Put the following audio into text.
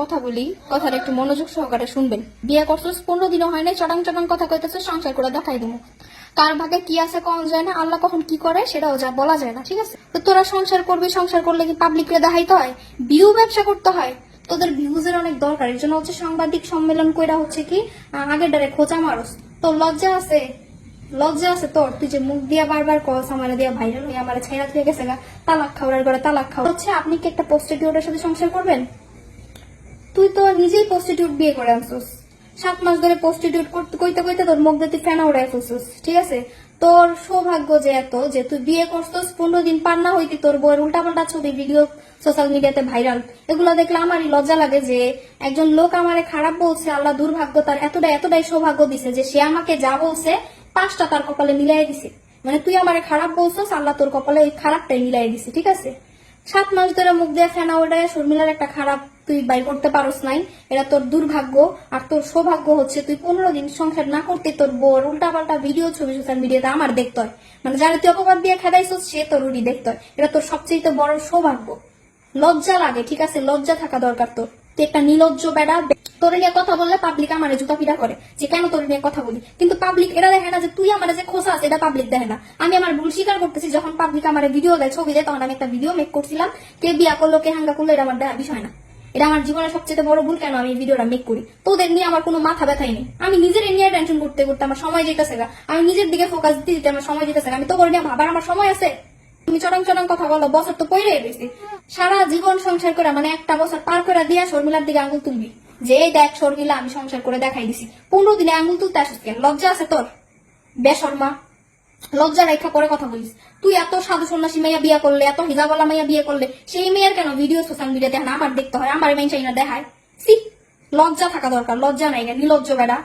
কথা বলি কথাটা একটু মনোযোগ সহকারে শুনবেন। বিয়ে করছিস, পনেরো দিনও হয় নাই, চটাং চটাং কথা কইতেছে, সংসার করে দেখাই দেবো। কার ভাগে কি আছে কম যায় না, আল্লাহ কখন কি করে সেটাও যা বলা যায় না, ঠিক আছে? তো তোরা সংসার করবি, সংসার করলে কি পাবলিকরে দেখাইতে হয়? ভিউ ব্যবসা করতে হয়। তোদের ভিউজের অনেক দরকার এর জন্য হচ্ছে সাংবাদিক সম্মেলন কইরা হচ্ছে কি আগের ডারে খোঁচা মারস। তোর লজ্জা আছে? লজ্জা আছে তোর? তুই যে মুখ দিয়া বারবার কস, আমার দিয়া ভাইরাল হয়ে আমার ছেড়া থেকে গেছে গা, তালাক খাওয়ার করে তালাক খাওয়া। হচ্ছে আপনি কি একটা প্রস্টিটিউটের সাথে সংসার করবেন? তুই তো নিজেই প্রস্টিটিউট বিয়ে করে আনছিস। সাত মাস ধরে প্রস্টিটিউট করতে কইতে কইতে তোর মুখ দিয়ে ফেনা উড়াই ফেলছিস, ঠিক আছে? তোর সৌভাগ্য যে এত যে তুই বিয়ে করছিস, পনেরো দিন পার না হইতে তোর বইয়ের উল্টাপাল্টা ছবি ভিডিও সোশ্যাল মিডিয়াতে ভাইরাল এগুলো দেখলে আমারই লজ্জা লাগে যে একজন লোক আমারে খারাপ বলছে, আল্লাহ দুর্ভাগ্য তার এতটাই এতটাই সৌভাগ্য দিছে যে সে আমাকে যা বলছে, পাঁচটা তার কপালে মিলাই দিছে। মানে তুই আমারে খারাপ বলছিস, আল্লাহ তোর কপালে ওই খারাপটাই মিলাই দিছে, ঠিক আছে? সাত মাস ধরে মুখ দিয়ে ফেনা ওটায় শর্মিলার একটা খারাপ তুই বাই করতে পারস নাই। এটা তোর দুর্ভাগ্য, আর তোর সৌভাগ্য হচ্ছে তুই পনেরো দিন সংসার না করতে তোর বোর উল্টা পাল্টা ভিডিও ছবি সোশ্যাল মিডিয়াতে আমার দেখতে হয়। মানে যারা তুই অপবাদ দিয়ে খেদাইছিস, সে তোর উড়ি দেখতে হয়। এটা তোর সবচেয়ে বড় সৌভাগ্য। লজ্জা লাগে, ঠিক আছে? লজ্জা থাকা দরকার তোর। একটা নিলজ্জ বেড়া তোর নিয়ে কথা বললে পাবলিক আমার জুতা পিটা করে। যে কেন তোর নিয়ে কথা বলি? কিন্তু পাবলিক এটা দেখে না যে তুই আমার যে খোসা আছে এটা পাবলিক দেখে না। আমি আমার ভুল স্বীকার করতেছি, যখন পাবলিক আমার ভিডিও দেয় ছবি দেয়, তখন আমি একটা ভিডিও মেক করছিলাম। কে বিয়া করল, কে হাঙ্গা করল, এটা আমার বিষয় না। এটা আমার জীবনের সবচেয়ে বড় ভুল কেন আমি ভিডিওটা মেক করি? তোদের নিয়ে আমার কোনো মাথা ব্যথাই নেই। আমি নিজের নিয়ে টেনশন করতে করতে আমার সময় যেতেছে আমি নিজের দিকে ফোকাস দিতে দিতে আমার সময় যেতেছে। আমি তো নিয়ে ভাবার আমার সময় আছে? তুমি চটাং চটাং কথা বলো, বছর তো পড়ে গেছি। সারা জীবন সংসার করে মানে একটা বছর পার করে দিয়া শর্মিলার দিকে আঙুল তুলবি। যে দেখ শর্মিলা, আমি সংসার করে দেখাই দিছি। পনেরো দিনে আঙুল তুলতে আসিস কেন? লজ্জা আছে তোর? বেশর্মা, লজ্জা রেখা করে কথা বলিস। তুই এত সাধু সন্ন্যাসী মেয়া বিয়ে করলে, এত হিজাবলা মেয়া বিয়ে করলে, সেই মেয়ের কেন ভিডিও সোশ্যাল মিডিয়া দেখে না আমার দেখতে হয়? আমার মেয়ে চাই না দেখায়। সি লজ্জা থাকা দরকার, লজ্জা নাই নিলজ্জ বেড়া।